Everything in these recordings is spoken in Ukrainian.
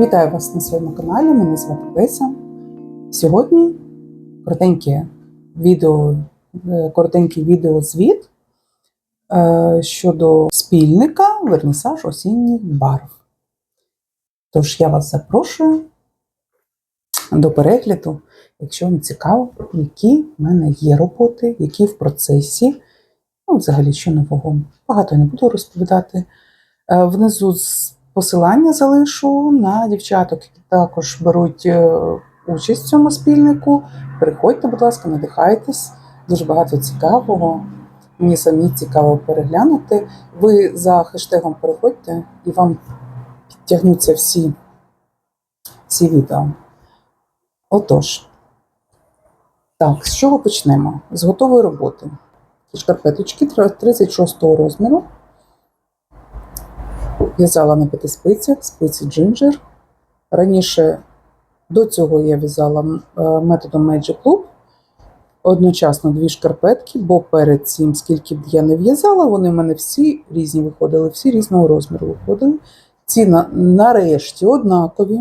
Вітаю вас на своєму каналі. Мене звати Леся. Сьогодні коротеньке відео, е, коротенький відеозвіт е, щодо спільника вернісаж осінніх барв. Тож я вас запрошую до перегляду, якщо вам цікаво, які в мене є роботи, які в процесі. Ну, взагалі, що нового. Багато не буду розповідати. Е, Внизу з- посилання залишу на дівчаток, які також беруть е, участь в цьому спільнику. Приходьте, будь ласка, надихайтесь. Дуже багато цікавого. Мені самі цікаво переглянути. Ви за хештегом переходьте і вам підтягнуться всі, всі відео. Отож, так, з чого почнемо? З готової роботи. Шкарпеточки 36 розміру. В'язала на п'яти спицях, спиці джинджер. Раніше до цього я в'язала е, методом Magic Loop. Одночасно дві шкарпетки, бо перед цим, скільки б я не в'язала, вони в мене всі різні виходили, всі різного розміру виходили. Ці на, нарешті однакові.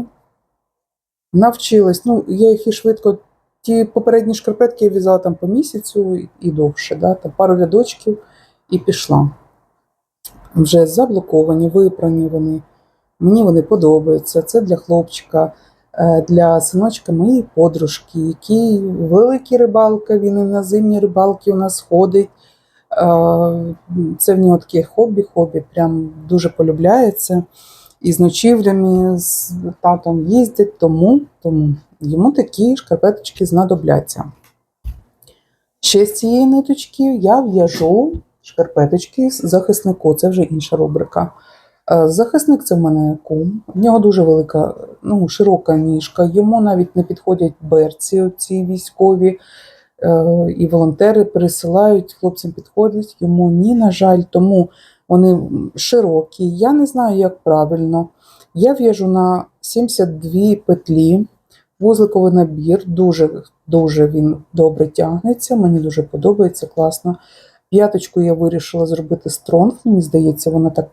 Навчилась. Ну, я їх і швидко. Ті попередні шкарпетки я в'язала там по місяцю і довше, да, там пару рядочків і пішла вже заблоковані, випрані вони. Мені вони подобаються. Це для хлопчика, е, для синочка моєї подружки, який великий рибалка, він і на зимні рибалки у нас ходить. Е, Це в нього таке хобі, хобі, прям дуже полюбляється. І з ночівлями з татом їздить, тому, тому йому такі шкарпеточки знадобляться. Ще з цієї ниточки я в'яжу шкарпеточки захиснику, це вже інша рубрика. Е, Захисник це в мене кум. В нього дуже велика, ну, широка ніжка. Йому навіть не підходять берці, ці військові. Е, І волонтери пересилають, хлопцям підходять. Йому ні, на жаль, тому вони широкі. Я не знаю, як правильно. Я в'яжу на 72 петлі. Вузликовий набір, дуже, дуже він добре тягнеться. Мені дуже подобається, класно. П'яточку я вирішила зробити стронг. Мені здається, вона так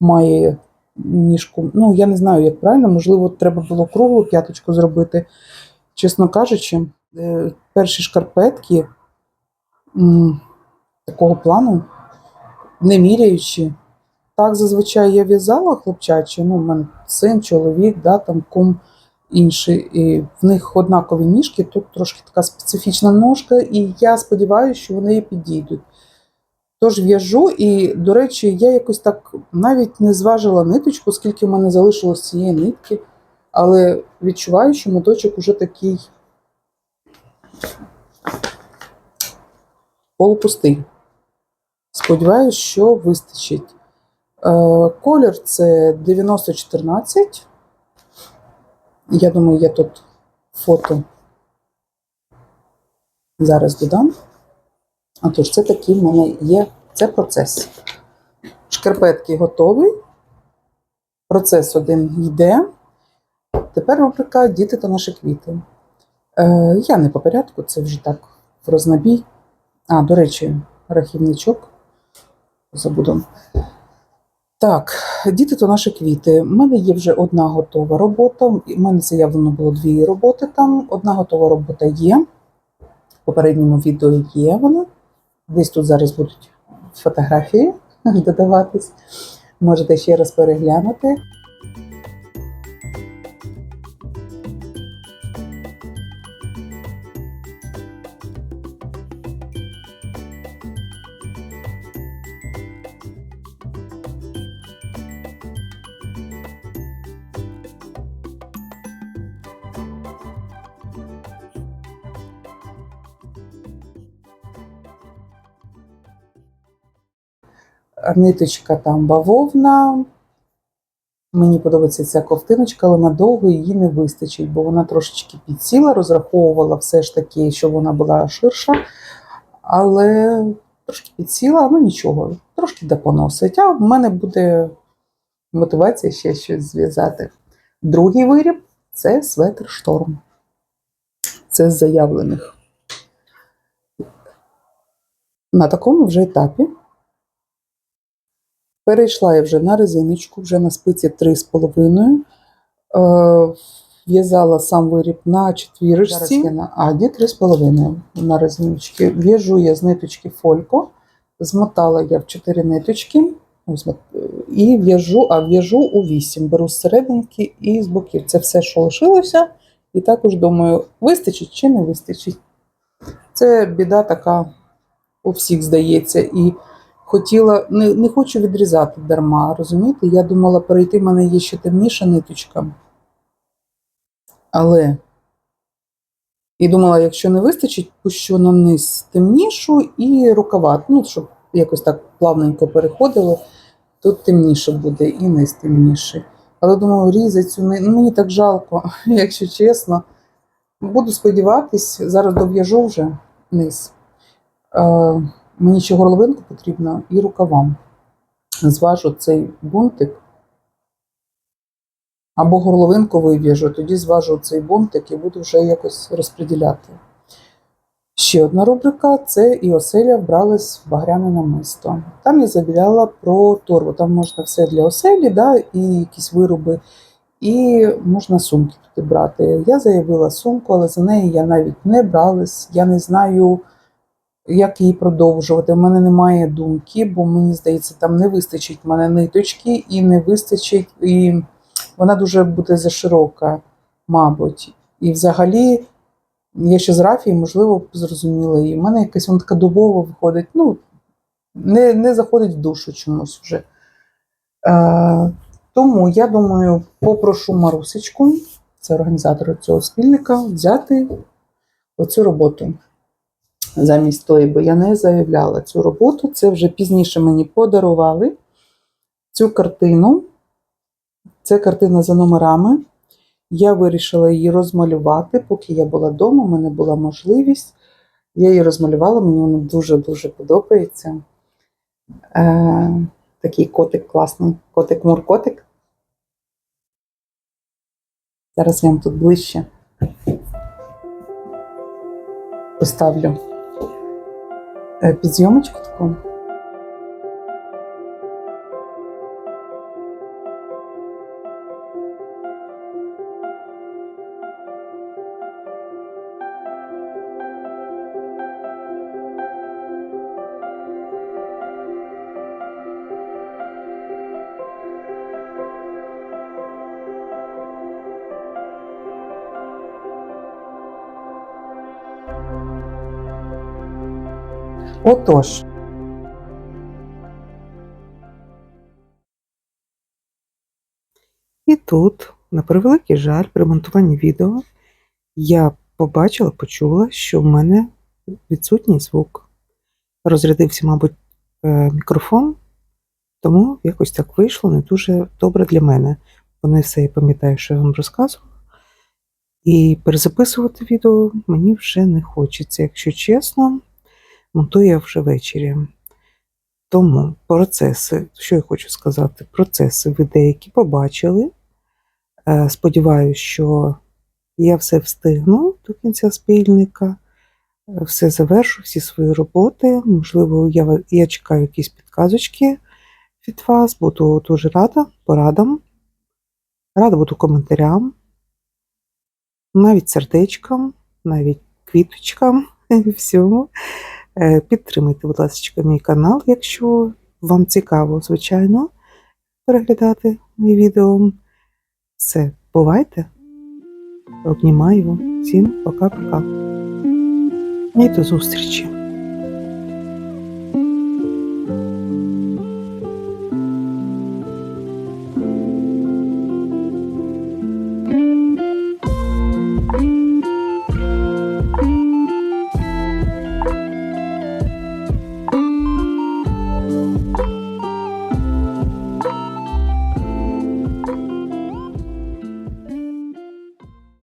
має ніжку. Ну, я не знаю, як правильно, можливо, треба було круглу п'яточку зробити. Чесно кажучи, е, перші шкарпетки такого плану, не міряючи. Так зазвичай я в'язала хлопчачі, ну, в мене син, чоловік, да, там кум інший. І в них однакові ніжки, тут трошки така специфічна ножка, і я сподіваюся, що вони підійдуть. Тож в'яжу, і, до речі, я якось так навіть не зважила ниточку, скільки в мене залишилось цієї нитки, але відчуваю, що моточок уже такий полупустий. Сподіваюсь, що вистачить. Е, Колір це 9014. Я думаю, я тут фото зараз додам. А тож, це такий в мене є. Це процес. Шкарпетки готові. Процес один йде. Тепер рубрика Діти та наші квіти. Е, я не по порядку, це вже так в рознобій. А, до речі, рахівничок. Забуду. Так, діти то наші квіти. У мене є вже одна готова робота. У мене заявлено було дві роботи там. Одна готова робота є. В попередньому відео є вона. Десь тут зараз будуть фотографії додаватись. Можете ще раз переглянути. Ниточка там бавовна. Мені подобається ця ковтиночка, але надовго її не вистачить, бо вона трошечки підсіла, розраховувала все ж таки, щоб вона була ширша. Але трошки підсіла, ну нічого, трошки допоносить. А в мене буде мотивація ще щось зв'язати. Другий виріб це светр шторм. Це з заявлених. На такому вже етапі Перейшла я вже на резиночку, вже на спиці 3,5. Е, В'язала сам виріб на четвірочці. Зараз я на аді 3,5 на резиночки. В'яжу я з ниточки фолько. Змотала я в 4 ниточки. І в'яжу, а в'яжу у 8. Беру з серединки і з боків. Це все, що лишилося. І також думаю, вистачить чи не вистачить. Це біда така у всіх здається. І хотіла, не, не хочу відрізати дарма, розумієте? Я думала перейти, в мене є ще темніша ниточка. Але і думала, якщо не вистачить, пущу на низ темнішу і рукава, ну, щоб якось так плавненько переходило, тут темніше буде і низ темніший. Але думаю, різати цю ни- ну, мені так жалко, якщо чесно. Буду сподіватись, зараз дов'яжу вже низ. Мені ще горловинку потрібно і рукавам. Зважу цей бунтик. Або горловинку вив'яжу, тоді зважу цей бунтик і буду вже якось розподіляти. Ще одна рубрика це і оселя вбралась в багряне намисто. Там я завіряла про торбу. Там можна все для оселі, да, і якісь вироби, і можна сумки туди брати. Я заявила сумку, але за неї я навіть не бралась. Я не знаю, як її продовжувати. У мене немає думки, бо мені здається, там не вистачить в мене ниточки і не вистачить, і вона дуже буде заширока, мабуть. І взагалі, я ще з Рафії, можливо, зрозуміла її. У мене якась вона така дубова виходить, ну, не, не заходить в душу чомусь вже. Е, тому я думаю, попрошу Марусечку, це організатора цього спільника, взяти оцю роботу замість тої, бо я не заявляла цю роботу. Це вже пізніше мені подарували цю картину. Це картина за номерами. Я вирішила її розмалювати, поки я була вдома, у мене була можливість. Я її розмалювала, мені вона дуже-дуже подобається. Е, такий котик класний, котик-муркотик. Зараз я вам тут ближче поставлю е, підзйомочку таку. Отож. І тут, на превеликий жаль, при монтуванні відео я побачила, почула, що в мене відсутній звук. Розрядився, мабуть, е, мікрофон, тому якось так вийшло не дуже добре для мене. Бо не все я пам'ятаю, що я вам розказувала. І перезаписувати відео мені вже не хочеться, якщо чесно, монтую я вже ввечері. Тому процеси, що я хочу сказати, процеси ви деякі побачили. Е, Сподіваюсь, що я все встигну до кінця спільника, е, все завершу, всі свої роботи. Можливо, я, я чекаю якісь підказочки від вас. Буду дуже рада порадам. Рада буду коментарям, навіть сердечкам, навіть квіточкам, всьому. Е, Підтримайте, будь ласка, мій канал, якщо вам цікаво, звичайно, переглядати мої відео. Все, бувайте. Обнімаю. Всім пока-пока. І до зустрічі.